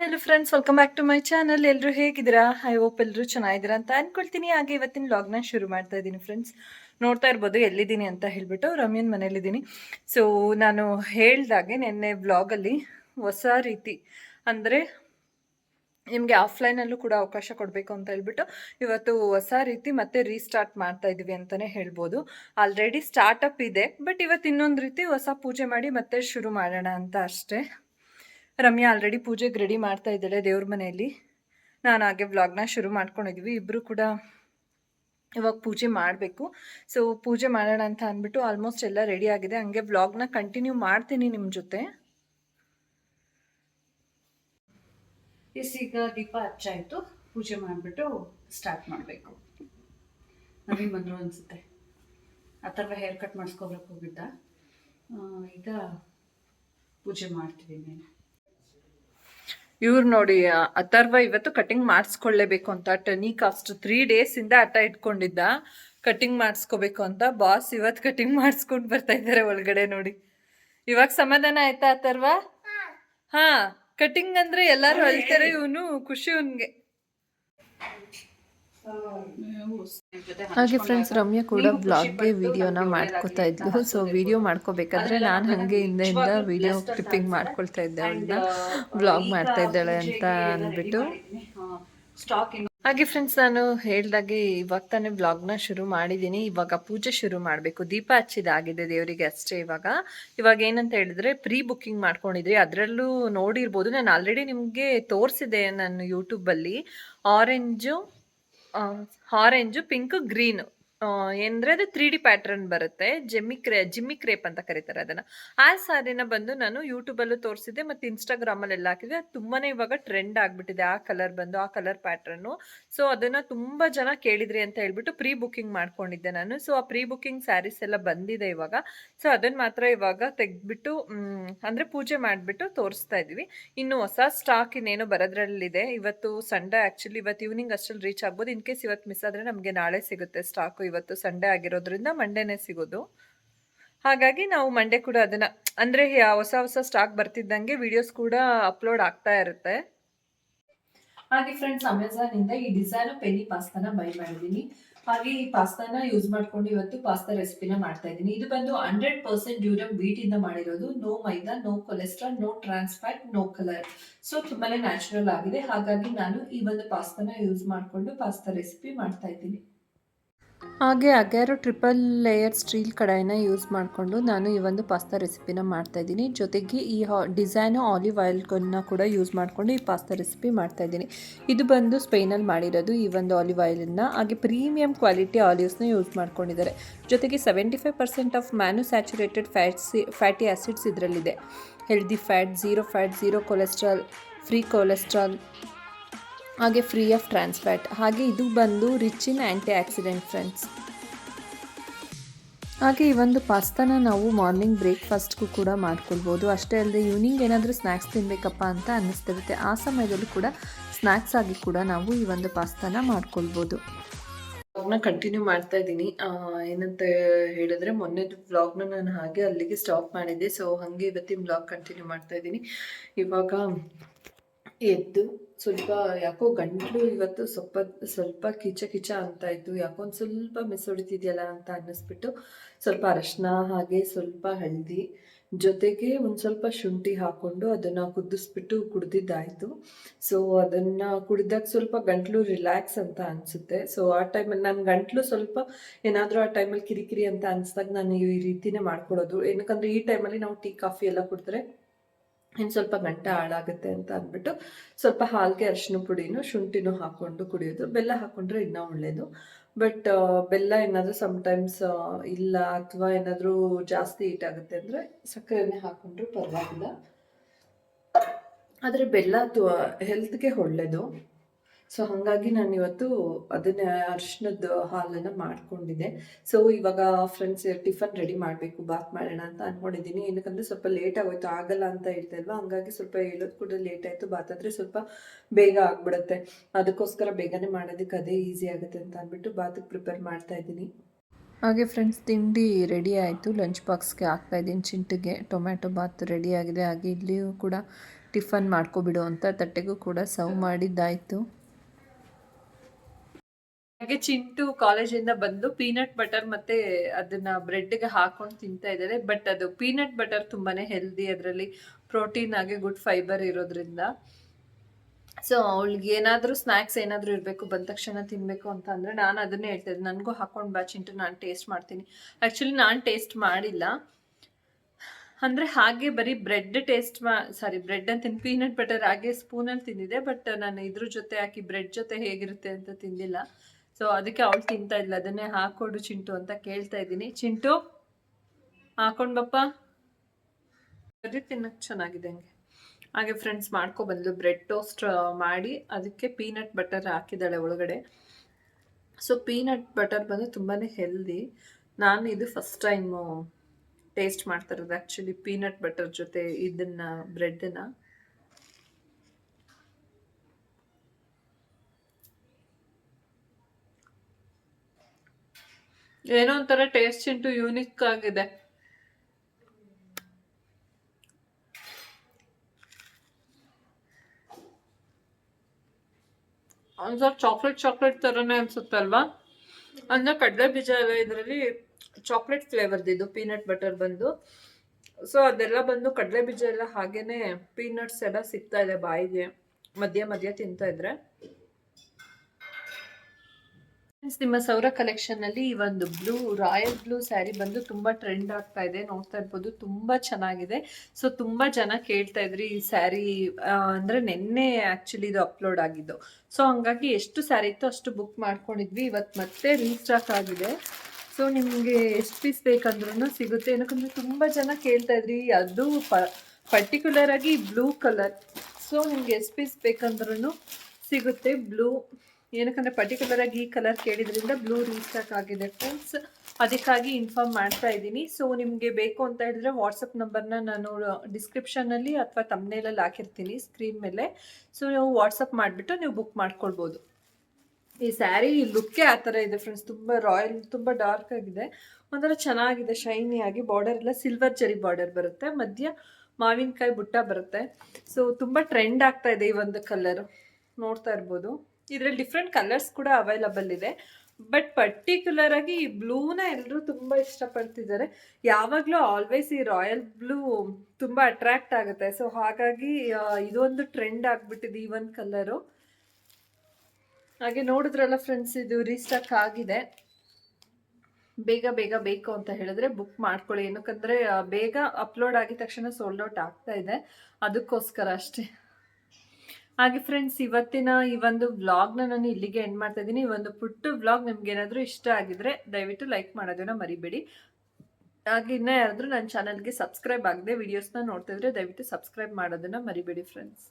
Hello friends welcome back to my channel ಎಲ್ಲರೂ ಹೇಗಿದ್ದೀರಾ? I hope ಎಲ್ಲರೂ ಚೆನ್ನಾಗಿದ್ದೀರಾ ಅಂತ ಅನ್ಕೊಳ್ತೀನಿ. ಹಾಗೆ ಇವತ್ತಿನ ವ್ಲಾಗ್ನ ಶುರು ಮಾಡ್ತಾ ಇದ್ದೀನಿ ಫ್ರೆಂಡ್ಸ್ ನೋಡ್ತಾ ಇರ್ಬೋದು ಎಲ್ಲಿದ್ದೀನಿ ಅಂತ ಹೇಳಿಬಿಟ್ಟು ರಮ್ಯನ್ ಮನೇಲಿದ್ದೀನಿ ಸೊ ನಾನು ಹೇಳ್ದಾಗೆ ನಿನ್ನೆ ವ್ಲಾಗಲ್ಲಿ ಹೊಸ ರೀತಿ ಅಂದರೆ ನಿಮಗೆ ಆಫ್ಲೈನಲ್ಲೂ ಕೂಡ ಅವಕಾಶ ಕೊಡಬೇಕು ಅಂತ ಹೇಳ್ಬಿಟ್ಟು ಇವತ್ತು ಹೊಸ ರೀತಿ ಮತ್ತೆ ರೀಸ್ಟಾರ್ಟ್ ಮಾಡ್ತಾ ಇದ್ದೀವಿ ಅಂತಲೇ ಹೇಳ್ಬೋದು. ಆಲ್ರೆಡಿ ಸ್ಟಾರ್ಟಪ್ ಇದೆ ಬಟ್ ಇವತ್ತು ಇನ್ನೊಂದು ರೀತಿ ಹೊಸ ಪೂಜೆ ಮಾಡಿ ಮತ್ತೆ ಶುರು ಮಾಡೋಣ ಅಂತ ಅಷ್ಟೇ. ರಮ್ಯಾ ಆಲ್ರೆಡಿ ಪೂಜೆಗೆ ರೆಡಿ ಮಾಡ್ತಾ ಇದ್ದಾಳೆ ದೇವ್ರ ಮನೆಯಲ್ಲಿ. ನಾನು ಹಾಗೆ ವ್ಲಾಗ್ನ ಶುರು ಮಾಡ್ಕೊಂಡಿದ್ವಿ. ಇಬ್ಬರು ಕೂಡ ಇವಾಗ ಪೂಜೆ ಮಾಡಬೇಕು. ಸೊ ಪೂಜೆ ಮಾಡೋಣ ಅಂತ ಅಂದ್ಬಿಟ್ಟು ಆಲ್ಮೋಸ್ಟ್ ಎಲ್ಲ ರೆಡಿ ಆಗಿದೆ. ಹಂಗೆ ವ್ಲಾಗ್ನ ಕಂಟಿನ್ಯೂ ಮಾಡ್ತೀನಿ ನಿಮ್ಮ ಜೊತೆ. ಎಸ್ ಈಗ ದೀಪ ಹಚ್ಚಾಯಿತು ಪೂಜೆ ಮಾಡಿಬಿಟ್ಟು ಸ್ಟಾರ್ಟ್ ಮಾಡಬೇಕು. ನಮಗೆ ಬಂದರು ಅನಿಸುತ್ತೆ. ಆ ಥರ ಹೇರ್ ಕಟ್ ಮಾಡಿಸ್ಕೋಬೇಕು ಹೋಗಿದ್ದ. ಈಗ ಪೂಜೆ ಮಾಡ್ತಿದ್ದೀನಿ ಇವ್ರು ನೋಡಿ ಅಥರ್ವ ಇವತ್ತು ಕಟಿಂಗ್ ಮಾಡಿಸ್ಕೊಳ್ಳೇಬೇಕು ಅಂತ ಟನಿ ಕಾಸ್ಟ್ ತ್ರೀ ಡೇಸಿಂದ ಹಠ ಇಟ್ಕೊಂಡಿದ್ದ ಕಟಿಂಗ್ ಮಾಡಿಸ್ಕೋಬೇಕು ಅಂತ ಬಾಸ್ ಇವತ್ತು ಕಟಿಂಗ್ ಮಾಡಿಸ್ಕೊಂಡು ಬರ್ತಾ ಇದ್ದಾರೆ ಒಳಗಡೆ ನೋಡಿ. ಇವಾಗ ಸಮಾಧಾನ ಆಯ್ತಾ ಅಥರ್ವ? ಹಾ. ಕಟಿಂಗ್ ಅಂದ್ರೆ ಎಲ್ಲಾರು ಅಳ್ತಾರೆ ಇವನು ಖುಷಿ ಅವನ್ಗೆ ಹಾಗೆ ಫ್ರೆಂಡ್ಸ್ ರಮ್ಯಾ ಕೂಡ ಬ್ಲಾಗ್ಗೆ ವಿಡಿಯೋನ ಮಾಡ್ಕೋತಾ ಇದ್ಲು. ಸೊ ವಿಡಿಯೋ ಮಾಡ್ಕೋಬೇಕಾದ್ರೆ ನಾನು ಹಾಗೆ ಹಿಂದೆಯಿಂದ ವಿಡಿಯೋ ಕ್ಲಿಪ್ಪಿಂಗ್ ಮಾಡ್ಕೊಳ್ತಾ ಇದ್ದೆ ಅವಳನ್ನ. ಬ್ಲಾಗ್ ಮಾಡ್ತಾ ಇದ್ದಾಳೆ ಅಂತ ಅಂದ್ಬಿಟ್ಟು. ಹಾಗೆ ಫ್ರೆಂಡ್ಸ್ ನಾನು ಹೇಳ್ದಾಗೆ ಇವಾಗ ತಾನೇ ಬ್ಲಾಗ್ನ ಶುರು ಮಾಡಿದ್ದೀನಿ ಇವಾಗ ಪೂಜೆ ಶುರು ಮಾಡಬೇಕು. ದೀಪ ಹಚ್ಚಿದಾಗಿದೆ ದೇವರಿಗೆ ಅಷ್ಟೇ ಇವಾಗ. ಇವಾಗ ಏನಂತ ಹೇಳಿದ್ರೆ ಪ್ರೀ ಬುಕ್ಕಿಂಗ್ ಮಾಡ್ಕೊಂಡಿದ್ರಿ. ಅದರಲ್ಲೂ ನೋಡಿರ್ಬೋದು. ನಾನು ಆಲ್ರೆಡಿ ನಿಮಗೆ ತೋರಿಸಿದೆ ನಾನು ಯೂಟ್ಯೂಬಲ್ಲಿ ಆರೆಂಜು ఆరెంజ్ పింక్ గ్రీన్ ಏನಂದ್ರೆ ಅದು ತ್ರೀ ಡಿ ಪ್ಯಾಟ್ರನ್ ಬರುತ್ತೆ. ಜೆಮ್ಮಿ ಕ್ರೇ ಜಿಮ್ಮಿ ಕ್ರೇಪ್ ಅಂತ ಕರೀತಾರೆ ಅದನ್ನು. ಆ ಸಾರಿನ ಬಂದು ನಾನು ಯೂಟ್ಯೂಬಲ್ಲೂ ತೋರಿಸಿದ್ದೆ, ಮತ್ತು ಇನ್ಸ್ಟಾಗ್ರಾಮಲ್ಲೆಲ್ಲ ಹಾಕಿದೆ ಅದು ತುಂಬಾ ಇವಾಗ ಟ್ರೆಂಡ್ ಆಗಿಬಿಟ್ಟಿದೆ. ಆ ಕಲರ್ ಬಂದು, ಆ ಕಲರ್ ಪ್ಯಾಟ್ರನ್ನು ಸೊ ಅದನ್ನು ತುಂಬ ಜನ ಕೇಳಿದ್ರಿ ಅಂತ ಹೇಳ್ಬಿಟ್ಟು ಪ್ರೀ ಬುಕ್ಕಿಂಗ್ ಮಾಡ್ಕೊಂಡಿದ್ದೆ ನಾನು. ಸೊ ಆ ಪ್ರೀ ಬುಕ್ಕಿಂಗ್ ಸ್ಯಾರೀಸ್ ಎಲ್ಲ ಬಂದಿದೆ ಇವಾಗ. ಸೊ ಅದನ್ನು ಮಾತ್ರ ಇವಾಗ ತೆಗೆದ್ಬಿಟ್ಟು ಅಂದರೆ ಪೂಜೆ ಮಾಡಿಬಿಟ್ಟು ತೋರಿಸ್ತಾ ಇದೀವಿ ಇನ್ನು ಹೊಸ ಸ್ಟಾಕ್ ಇನ್ನೇನು ಬರೋದ್ರಲ್ಲಿದೆ. ಇವತ್ತು ಸಂಡೇ ಆ್ಯಕ್ಚುಲಿ ಇವತ್ತು ಈವ್ನಿಂಗ್ ಅಷ್ಟರಲ್ಲಿ ರೀಚ್ ಆಗ್ಬೋದು. ಇನ್ ಕೇಸ್ ಇವತ್ತು ಮಿಸ್ ಆದರೆ ನಮಗೆ ನಾಳೆ ಸಿಗುತ್ತೆ ಸ್ಟಾಕು ಇವತ್ತು ಸಂಡೇ ಆಗಿರೋದ್ರಿಂದ ಮಂಡೇನೇ ಸಿಗೋದು. ಹಾಗಾಗಿ ನಾವು ಮಂಡೇ ಕೂಡ ಅದನ್ನ, ಅಂದ್ರೆ ಹೊಸ ಹೊಸ ಸ್ಟಾಕ್ ಬರ್ತಿದ್ದಂಗೆ ವಿಡಿಯೋಸ್ ಕೂಡ ಅಪ್ಲೋಡ್ ಆಗ್ತಾ ಇರುತ್ತೆ. ಹಾಗೆ ಫ್ರೆಂಡ್ಸ್ ಅಮೆಝಾನ್ ಇಂದ ಈ ಡಿಸೈನ್ ಪೆನಿ ಪಾಸ್ತಾನ ಬೈ ಮಾಡಿದ್ದೀನಿ. ಹಾಗೆ ಈ ಪಾಸ್ತಾನ ಯೂಸ್ ಮಾಡ್ಕೊಂಡು ಇವತ್ತು ಪಾಸ್ತಾ ರೆಸಿಪಿನ ಮಾಡ್ತಾ ಇದ್ದೀನಿ. ಇದು ಬಂದು ಹಂಡ್ರೆಡ್ ಪರ್ಸೆಂಟ್ ಡ್ಯೂರಮ್ ವೀಟ್ ಇಂದ ಮಾಡಿರೋದು. No maida no cholesterol no trans fat no colour so ತುಂಬಾನೇ ನ್ಯಾಚುರಲ್ ಆಗಿದೆ. ಹಾಗಾಗಿ ನಾನು ಈ ಒಂದು ಪಾಸ್ತಾನ ಯೂಸ್ ಮಾಡಿಕೊಂಡು ಪಾಸ್ತಾ ರೆಸಿಪಿ ಮಾಡ್ತಾ ಇದ್ದೀನಿ. ಹಾಗೆ ಅಗ್ಯಾರೋ ಟ್ರಿಪಲ್ ಲೇಯರ್ ಸ್ಟೀಲ್ ಕಡಾಯಿನ ಯೂಸ್ ಮಾಡಿಕೊಂಡು ನಾನು ಈ ಒಂದು ಪಾಸ್ತಾ ರೆಸಿಪಿನ ಮಾಡ್ತಾಯಿದ್ದೀನಿ ಜೊತೆಗೆ ಈ ಹಾ, ಡಿಸೈನು ಆಲಿವ್ ಆಯಿಲ್ಗನ್ನ ಕೂಡ ಯೂಸ್ ಮಾಡಿಕೊಂಡು ಈ ಪಾಸ್ತಾ ರೆಸಿಪಿ ಮಾಡ್ತಾ ಇದ್ದೀನಿ. ಇದು ಬಂದು ಸ್ಪೇನಲ್ಲಿ ಮಾಡಿರೋದು ಈ ಒಂದು ಆಲಿವ್ ಆಯಿಲನ್ನು ಹಾಗೆ ಪ್ರೀಮಿಯಂ ಕ್ವಾಲಿಟಿ ಆಲಿವ್ಸ್ನ ಯೂಸ್ ಮಾಡ್ಕೊಂಡಿದ್ದಾರೆ. ಜೊತೆಗೆ seventy five percent of monounsaturated fats, fatty acids ಇದರಲ್ಲಿದೆ. Healthy fat, zero fat, zero cholesterol, free cholesterol ಹಾಗೆ ಫ್ರೀ ಆಫ್ ಟ್ರಾನ್ಸ್ಫ್ಯಾಟ್ ಹಾಗೆ ಇದು ಬಂದು rich in antioxidant friends ಹಾಗೆ ಈ ಒಂದು ಪಾಸ್ತಾನ ನಾವು ಮಾರ್ನಿಂಗ್ ಬ್ರೇಕ್ಫಾಸ್ಟ್ಗೂ ಕೂಡ ಮಾಡ್ಕೊಳ್ಬೋದು. ಅಷ್ಟೇ ಅಲ್ಲದೆ ಈವ್ನಿಂಗ್ ಏನಾದರೂ ಸ್ನ್ಯಾಕ್ಸ್ ತಿನ್ನಬೇಕಪ್ಪ ಅಂತ ಅನ್ನಿಸ್ತಿರುತ್ತೆ. ಆ ಸಮಯದಲ್ಲೂ ಕೂಡ ಸ್ನ್ಯಾಕ್ಸ್ ಆಗಿ ಕೂಡ ನಾವು ಈ ಒಂದು ಪಾಸ್ತಾನ ಮಾಡ್ಕೊಳ್ಬೋದು. ವ್ಲಾಗ್ನ ಕಂಟಿನ್ಯೂ ಮಾಡ್ತಾ ಇದ್ದೀನಿ. ಏನಂತ ಹೇಳಿದ್ರೆ ಮೊನ್ನೆದು ವ್ಲಾಗ್ನ ನಾನು ಹಾಗೆ ಅಲ್ಲಿಗೆ ಸ್ಟಾಪ್ ಮಾಡಿದ್ದೆ. ಸೊ ಹಾಗೆ ಇವತ್ತಿನ ವ್ಲಾಗ್ ಕಂಟಿನ್ಯೂ ಮಾಡ್ತಾ ಇದ್ದೀನಿ. ಇವಾಗ ಎದ್ದು ಸ್ವಲ್ಪ ಯಾಕೋ ಗಂಟ್ಲು ಇವತ್ತು ಸ್ವಲ್ಪ ಸ್ವಲ್ಪ ಕಿಚ ಕಿಚ ಅಂತ ಇತ್ತು. ಯಾಕೋ ಒಂದು ಸ್ವಲ್ಪ ಮಿಸ್ ಹೊಡಿತಿದೆಯಲ್ಲ ಅಂತ ಅನ್ನಿಸ್ಬಿಟ್ಟು ಸ್ವಲ್ಪ ಅರಶಿನ ಹಾಗೆ ಸ್ವಲ್ಪ ಹಳದಿ ಜೊತೆಗೆ ಒಂದು ಸ್ವಲ್ಪ ಶುಂಠಿ ಹಾಕ್ಕೊಂಡು ಅದನ್ನು ಕುದಿಸ್ಬಿಟ್ಟು ಕುಡ್ದಿದ್ದಾಯಿತು. ಸೊ ಅದನ್ನು ಕುಡಿದಾಗ ಸ್ವಲ್ಪ ಗಂಟ್ಲು ರಿಲ್ಯಾಕ್ಸ್ ಅಂತ ಅನಿಸುತ್ತೆ. ಸೊ ಆ ಟೈಮಲ್ಲಿ ನನ್ನ ಗಂಟ್ಲು ಸ್ವಲ್ಪ ಏನಾದರೂ ಆ ಟೈಮಲ್ಲಿ ಕಿರಿಕಿರಿ ಅಂತ ಅನಿಸ್ದಾಗ ನಾನು ಈ ರೀತಿನೇ ಮಾಡ್ಕೊಡೋದು. ಏನಕ್ಕಂದ್ರೆ ಈ ಟೈಮಲ್ಲಿ ನಾವು ಟೀ, ಕಾಫಿ ಎಲ್ಲ ಕುಡಿದ್ರೆ ಇನ್ನು ಸ್ವಲ್ಪ ಗಂಟ ಹಾಳಾಗುತ್ತೆ ಅಂತ ಅಂದ್ಬಿಟ್ಟು ಸ್ವಲ್ಪ ಹಾಲಿಗೆ ಅರಿಶಿನ ಪುಡಿನೂ ಶುಂಠಿನೂ ಹಾಕ್ಕೊಂಡು ಕುಡಿಯೋದು. ಬೆಲ್ಲ ಹಾಕ್ಕೊಂಡ್ರೆ ಇನ್ನೂ ಒಳ್ಳೆಯದು ಬಟ್ ಬೆಲ್ಲ ಏನಾದರೂ ಸಮ್ಟೈಮ್ಸ್ ಇಲ್ಲ ಅಥವಾ ಏನಾದರೂ ಜಾಸ್ತಿ ಹೀಟ್ ಆಗುತ್ತೆ ಅಂದರೆ ಸಕ್ಕರೆನೇ ಹಾಕೊಂಡ್ರು ಪರವಾಗಿಲ್ಲ. ಆದರೆ ಬೆಲ್ಲ ಹೆಲ್ತ್ಗೆ ಒಳ್ಳೆಯದು ಸೊ ಹಾಗಾಗಿ ನಾನು ಇವತ್ತು ಅದನ್ನ ಅರಿಶಿನದ ಹಾಲನ್ನು ಮಾಡ್ಕೊಂಡಿದ್ದೆ ಸೊ ಇವಾಗ ಫ್ರೆಂಡ್ಸ್ ಟಿಫನ್ ರೆಡಿ ಮಾಡಬೇಕು ಬಾತ್ ಮಾಡೋಣ ಅಂತ ಅಂದ್ಕೊಂಡಿದ್ದೀನಿ ಏನಕ್ಕಂದ್ರೆ ಸ್ವಲ್ಪ ಲೇಟ್ ಆಗೋಯ್ತು ಆಗಲ್ಲ ಅಂತ ಇರ್ತಲ್ವ ಹಂಗಾಗಿ ಸ್ವಲ್ಪ ಹೇಳೋದು ಕೂಡ ಲೇಟ್ ಆಯ್ತು ಬಾತ್ ಆದರೆ ಸ್ವಲ್ಪ ಬೇಗ ಆಗಿಬಿಡುತ್ತೆ. ಅದಕ್ಕೋಸ್ಕರ ಬೇಗನೆ ಮಾಡೋದಕ್ಕೆ ಅದೇ ಈಸಿ ಆಗುತ್ತೆ ಅಂತ ಅಂದ್ಬಿಟ್ಟು ಬಾತಿಗೆ ಪ್ರಿಪೇರ್ ಮಾಡ್ತಾ ಇದ್ದೀನಿ. ಹಾಗೆ ಫ್ರೆಂಡ್ಸ್ ತಿಂಡಿ ರೆಡಿ ಆಯಿತು. ಲಂಚ್ ಬಾಕ್ಸ್ಗೆ ಹಾಕ್ತಾಯಿದ್ದೀನಿ ಚಿಂಟಿಗೆ ಟೊಮ್ಯಾಟೊ ಬಾತ್ ರೆಡಿ ಆಗಿದೆ. ಹಾಗೆ ಇಲ್ಲಿಯೂ ಕೂಡ ಟಿಫನ್ ಮಾಡ್ಕೊಬಿಡು ಅಂತ ತಟ್ಟೆಗೂ ಕೂಡ ಸರ್ವ್ ಮಾಡಿದ್ದಾಯಿತು. ಹಾಗೆ ಚಿಂಟು ಕಾಲೇಜಿಂದ ಬಂದು ಪೀನಟ್ ಬಟರ್ ಮತ್ತೆ ಅದನ್ನ ಬ್ರೆಡ್ಗೆ ಹಾಕೊಂಡು ತಿಂತಾ ಇದ್ದಾರೆ. ಬಟ್ ಅದು ಪೀನಟ್ ಬಟರ್ ತುಂಬಾನೇ ಹೆಲ್ದಿ ಅದರಲ್ಲಿ ಪ್ರೋಟೀನ್ ಹಾಗೆ ಗುಡ್ ಫೈಬರ್ ಇರೋದ್ರಿಂದ. ಸೊ ಅವಳಿಗೆ ಏನಾದರೂ ಸ್ನ್ಯಾಕ್ಸ್ ಏನಾದರೂ ಇರಬೇಕು, ಬಂದ ತಕ್ಷಣ ತಿನ್ನಬೇಕು ಅಂತ ಅಂದರೆ ನಾನು ಅದನ್ನೇ ಹೇಳ್ತಿದ್ದೆ ನನಗೂ ಹಾಕೊಂಡು ಬಾ ಚಿಂಟು, ನಾನು ಟೇಸ್ಟ್ ಮಾಡ್ತೀನಿ. ಆ್ಯಕ್ಚುಲಿ ನಾನು ಟೇಸ್ಟ್ ಮಾಡಿಲ್ಲ. ಅಂದರೆ ಹಾಗೆ ಬರೀ ಬ್ರೆಡ್ ಟೇಸ್ಟ್ ಮಾ ಸಾರಿ ಬ್ರೆಡ್ ಅಂತೀನಿ ಪೀನಟ್ ಬಟರ್ ಹಾಗೆ ಸ್ಪೂನಲ್ಲಿ ತಿಂದಿದ್ದೆ. ಬಟ್ ನಾನು ಇದ್ರ ಜೊತೆ ಹಾಕಿ ಬ್ರೆಡ್ ಜೊತೆ ಹೇಗಿರುತ್ತೆ ಅಂತ ತಿಂದಿಲ್ಲ. ಸೊ ಅದಕ್ಕೆ ಅವಳು ತಿಂತಾ ಇಲ್ಲ ಅದನ್ನೇ ಹಾಕೊಡು ಚಿಂಟು ಅಂತ ಕೇಳ್ತಾ ಇದ್ದೀನಿ. ಚಿಂಟು, ಹಾಕೊಂಡು ಬಪ್ಪ. ಬರೀ ತಿನ್ನಕ್ಕೆ ಚೆನ್ನಾಗಿದೆ ಹಂಗೆ. ಹಾಗೆ ಫ್ರೆಂಡ್ಸ್ ಮಾಡ್ಕೊ ಬಂದ್ಲು. ಬ್ರೆಡ್ ಟೋಸ್ಟ್ ಮಾಡಿ ಅದಕ್ಕೆ ಪೀನಟ್ ಬಟರ್ ಹಾಕಿದ್ದಾಳೆ ಒಳಗಡೆ. ಸೊ ಪೀನಟ್ ಬಟರ್ ಬಂದು ತುಂಬಾ ಹೆಲ್ದಿ ನಾನು ಇದು ಫಸ್ಟ್ ಟೈಮು ಟೇಸ್ಟ್ ಮಾಡ್ತಾ ಇರೋದು. ಆ್ಯಕ್ಚುಲಿ ಪೀನಟ್ ಬಟರ್ ಜೊತೆ ಇದನ್ನ ಬ್ರೆಡ್ನ ಏನೋ ಒಂಥರ ಟೇಸ್ಟ್ ಇಂಟು ಯೂನಿಕ್ ಆಗಿದೆ. ಒಂದ್ಸಲ ಚಾಕ್ಲೇಟ್ ಚಾಕ್ಲೇಟ್ ಥರನೇ ಅನ್ಸುತ್ತಲ್ವಾ ಅಂದ್ರೆ ಕಡಲೆ ಬೀಜ ಎಲ್ಲ ಇದರಲ್ಲಿ ಚಾಕ್ಲೇಟ್ ಫ್ಲೇವರ್ದು ಪೀನಟ್ ಬಟರ್ ಬಂದು. ಸೊ ಅದೆಲ್ಲ ಬಂದು ಕಡಲೆ ಬೀಜ ಎಲ್ಲ ಹಾಗೇನೆ ಪೀನಟ್ಸ್ ಎಲ್ಲ ಸಿಗ್ತಾ ಇದೆ ಬಾಯಿಗೆ. ಮಧ್ಯ ಮಧ್ಯ ತಿಂತಾ ಇದ್ರೆ. ನಿಮ್ಮ ಸೌರ ಕಲೆಕ್ಷನ್ ಅಲ್ಲಿ ಈ ಒಂದು ಬ್ಲೂ ರಾಯಲ್ ಬ್ಲೂ ಸ್ಯಾರಿ ಬಂದು ತುಂಬಾ ಟ್ರೆಂಡ್ ಆಗ್ತಾ ಇದೆ. ನೋಡ್ತಾ ಇರ್ಬೋದು, ತುಂಬಾ ಚೆನ್ನಾಗಿದೆ. ಸೊ ತುಂಬಾ ಜನ ಕೇಳ್ತಾ ಇದ್ರಿ ಈ ಸ್ಯಾರಿ ಅಂದ್ರೆ ನಿನ್ನೆ ಆಕ್ಚುಲಿ ಇದು ಅಪ್ಲೋಡ್ ಆಗಿದ್ದು. ಸೊ ಹಂಗಾಗಿ ಎಷ್ಟು ಸ್ಯಾರಿ ಇತ್ತು ಅಷ್ಟು ಬುಕ್ ಮಾಡ್ಕೊಂಡಿದ್ವಿ. ಇವತ್ತು ಮತ್ತೆ ರೀಸ್ಟಾಕ್ ಆಗಿದೆ. ಸೊ ನಿಮಗೆ ಎಷ್ಟು ಪೀಸ್ ಬೇಕಂದ್ರೂ ಸಿಗುತ್ತೆ. ಏನಕ್ಕಂದ್ರೆ ತುಂಬಾ ಜನ ಕೇಳ್ತಾ ಇದ್ರಿ, ಅದು ಪರ್ಟಿಕ್ಯುಲರ್ ಆಗಿ ಬ್ಲೂ ಕಲರ್ ಸೊ ನಿಮ್ಗೆ ಎಷ್ಟು ಪೀಸ್ ಬೇಕಂದ್ರೂ ಸಿಗುತ್ತೆ. ಬ್ಲೂ ಏನಕ್ಕಂದ್ರೆ ಪರ್ಟಿಕ್ಯುಲರ್ ಆಗಿ ಈ ಕಲರ್ ಕೇಳಿದ್ರಿಂದ ಬ್ಲೂ ರೀಸ್ಟಾಕ್ ಆಗಿದೆ ಫ್ರೆಂಡ್ಸ್ ಅದಕ್ಕಾಗಿ ಇನ್ಫಾರ್ಮ್ ಮಾಡ್ತಾ ಇದ್ದೀನಿ. ಸೊ ನಿಮಗೆ ಬೇಕು ಅಂತ ಹೇಳಿದ್ರೆ ವಾಟ್ಸಪ್ ನಂಬರ್ನ ನಾನು ಡಿಸ್ಕ್ರಿಪ್ಷನಲ್ಲಿ ಅಥವಾ ತಮ್ಮನೇಲಲ್ಲಿ ಹಾಕಿರ್ತೀನಿ ಸ್ಕ್ರೀನ್ ಮೇಲೆ. ಸೊ ನೀವು ವಾಟ್ಸಪ್ ಮಾಡಿಬಿಟ್ಟು ನೀವು ಬುಕ್ ಮಾಡ್ಕೊಳ್ಬೋದು. ಈ ಸ್ಯಾರಿ ಲುಕ್ಕೇ ಆ ಥರ ಇದೆ ಫ್ರೆಂಡ್ಸ್ ತುಂಬ ರಾಯಲ್ ತುಂಬ ಡಾರ್ಕ್ ಆಗಿದೆ. ಒಂಥರ ಚೆನ್ನಾಗಿದೆ ಶೈನಿ ಆಗಿ. ಬಾರ್ಡರ್ ಎಲ್ಲ ಸಿಲ್ವರ್ ಜರಿ ಬಾರ್ಡರ್ ಬರುತ್ತೆ. ಮಧ್ಯ ಮಾವಿನಕಾಯಿ ಬುಟ್ಟ ಬರುತ್ತೆ. ಸೊ ತುಂಬ ಟ್ರೆಂಡ್ ಆಗ್ತಾ ಇದೆ ಈ ಒಂದು ಕಲರ್ ನೋಡ್ತಾ ಇರ್ಬೋದು. ಇದರಲ್ಲಿ ಡಿಫ್ರೆಂಟ್ ಕಲರ್ಸ್ ಕೂಡ ಅವೈಲಬಲ್ ಇದೆ. ಬಟ್ ಪರ್ಟಿಕ್ಯುಲರ್ ಆಗಿ ಈ ಬ್ಲೂನ ಎಲ್ಲರೂ ತುಂಬ ಇಷ್ಟಪಡ್ತಿದ್ದಾರೆ. ಯಾವಾಗಲೂ ಆಲ್ವೇಸ್ ಈ ರಾಯಲ್ ಬ್ಲೂ ತುಂಬ ಅಟ್ರಾಕ್ಟ್ ಆಗುತ್ತೆ. ಸೊ ಹಾಗಾಗಿ ಇದೊಂದು ಟ್ರೆಂಡ್ ಆಗಿಬಿಟ್ಟಿದೆ ಈ ಒಂದು ಕಲರು ಹಾಗೆ ನೋಡಿದ್ರಲ್ಲ ಫ್ರೆಂಡ್ಸ್ ಇದು ರೀಸ್ಟಾಕ್ ಆಗಿದೆ. ಬೇಗ ಬೇಗ ಬೇಕು ಅಂತ ಹೇಳಿದ್ರೆ ಬುಕ್ ಮಾಡ್ಕೊಳ್ಳಿ. ಏನಕ್ಕಂದ್ರೆ ಬೇಗ ಅಪ್ಲೋಡ್ ಆಗಿದ ತಕ್ಷಣ ಸೋಲ್ಡ್ ಔಟ್ ಆಗ್ತಾ ಇದೆ. ಅದಕ್ಕೋಸ್ಕರ ಅಷ್ಟೇ. ಹಾಗೆ ಫ್ರೆಂಡ್ಸ್ ಇವತ್ತಿನ ಈ ಒಂದು ವ್ಲಾಗ್ನ ನಾನು ಇಲ್ಲಿಗೆ ಎಂಡ್ ಮಾಡ್ತಾ ಇದ್ದೀನಿ. ಈ ಒಂದು ಪುಟ್ಟ ವ್ಲಾಗ್ ನಿಮ್ಗೆ ಏನಾದರೂ ಇಷ್ಟ ಆಗಿದ್ರೆ ದಯವಿಟ್ಟು ಲೈಕ್ ಮಾಡೋದನ್ನ ಮರಿಬೇಡಿ. ಹಾಗೆ ಇನ್ನೂ ಯಾರಾದರೂ ನನ್ನ ಚಾನಲ್ಗೆ ಸಬ್ಸ್ಕ್ರೈಬ್ ಆಗದೆ ವಿಡಿಯೋಸ್ನ ನೋಡ್ತಾ ಇದ್ರೆ ದಯವಿಟ್ಟು ಸಬ್ಸ್ಕ್ರೈಬ್ ಮಾಡೋದನ್ನ ಮರಿಬೇಡಿ ಫ್ರೆಂಡ್ಸ್